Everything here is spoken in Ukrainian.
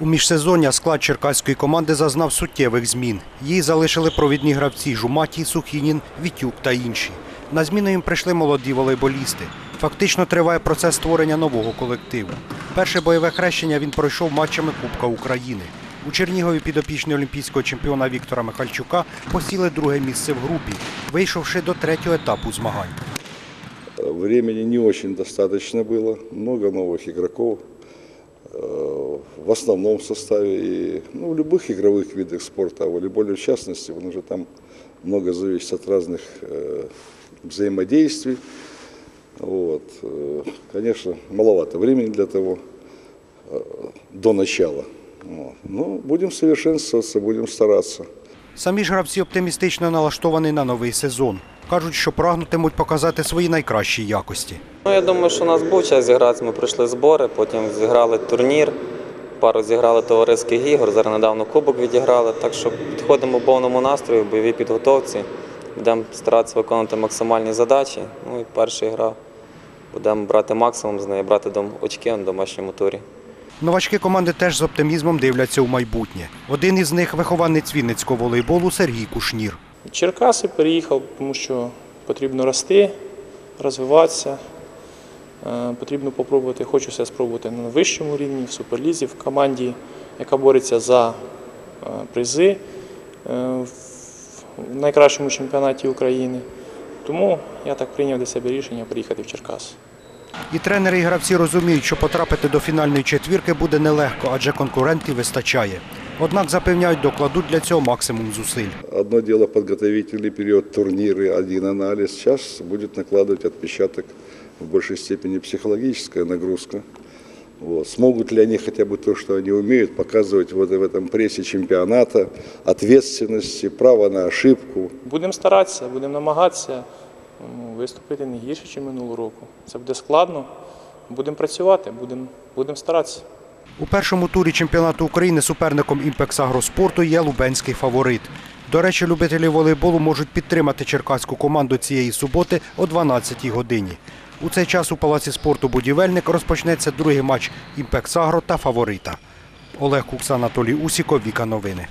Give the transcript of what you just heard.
У міжсезоння склад черкаської команди зазнав суттєвих змін. Її залишили провідні гравці Жуматій, Сухінін, Вітюк та інші. На зміну їм прийшли молоді волейболісти. Фактично триває процес створення нового колективу. Перше бойове хрещення він пройшов матчами Кубка України. У Чернігові підопічні олімпійського чемпіона Віктора Михальчука посіли друге місце в групі, вийшовши до третього етапу змагань. Времени не очень достаточно было, много новых игроков э, в основном составе и ну, в любых игровых видах спорта, а в волейболе в частности, потому что там много зависит от разных э, взаимодействий. Вот. э, Конечно, маловато времени для того э, до начала. Вот. Но будем совершенствоваться, будем стараться. Самі ж гравці оптимістично налаштовані на новий сезон. Кажуть, що прагнутимуть показати свої найкращі якості. Ну, я думаю, що у нас був час зіграти. Ми пройшли збори, потім зіграли турнір, пару зіграли товариських ігор, зараз недавно кубок відіграли. Так що підходимо в повному настрою, в бойовій підготовці. Будемо старатися виконувати максимальні задачі. Ну і перша гра. Будемо брати максимум з неї, брати очки на домашньому турі. Новачки команди теж з оптимізмом дивляться у майбутнє. Один із них вихованець вінницького волейболу Сергій Кушнір. Черкаси переїхав, тому що потрібно рости, розвиватися. Е, Потрібно попробувати, хочу себе спробувати на вищому рівні, в суперлізі, в команді, яка бореться за е, призи е, в найкращому чемпіонаті України. Тому я так прийняв для себе рішення приїхати в Черкаси. І тренери і гравці розуміють, що потрапити до фінальної четвірки буде нелегко, адже конкурентів вистачає. Однак запевняють, докладуть для цього максимум зусиль. Одно дело подготовительный период, турниры, один анализ. Сейчас будет накладывать отпечаток в большей степени психологическая нагрузка. Вот. Смогут ли они хотя бы то, что они умеют, показывать вот в этом прессе чемпионата, ответственности, право на ошибку. Будемо старатися, будемо намагатися ну, виступити не гірше, ніж минулого року. Це буде складно. Будемо працювати, будемо, будемо старатися. У першому турі чемпіонату України суперником «Імпекс Агроспорту» є лубенський фаворит. До речі, любителі волейболу можуть підтримати черкаську команду цієї суботи о 12-й годині. У цей час у Палаці спорту «Будівельник» розпочнеться другий матч «Імпекс Агро» та «Фаворита». Олег Кукс, Анатолій Усіков, Віка Новини.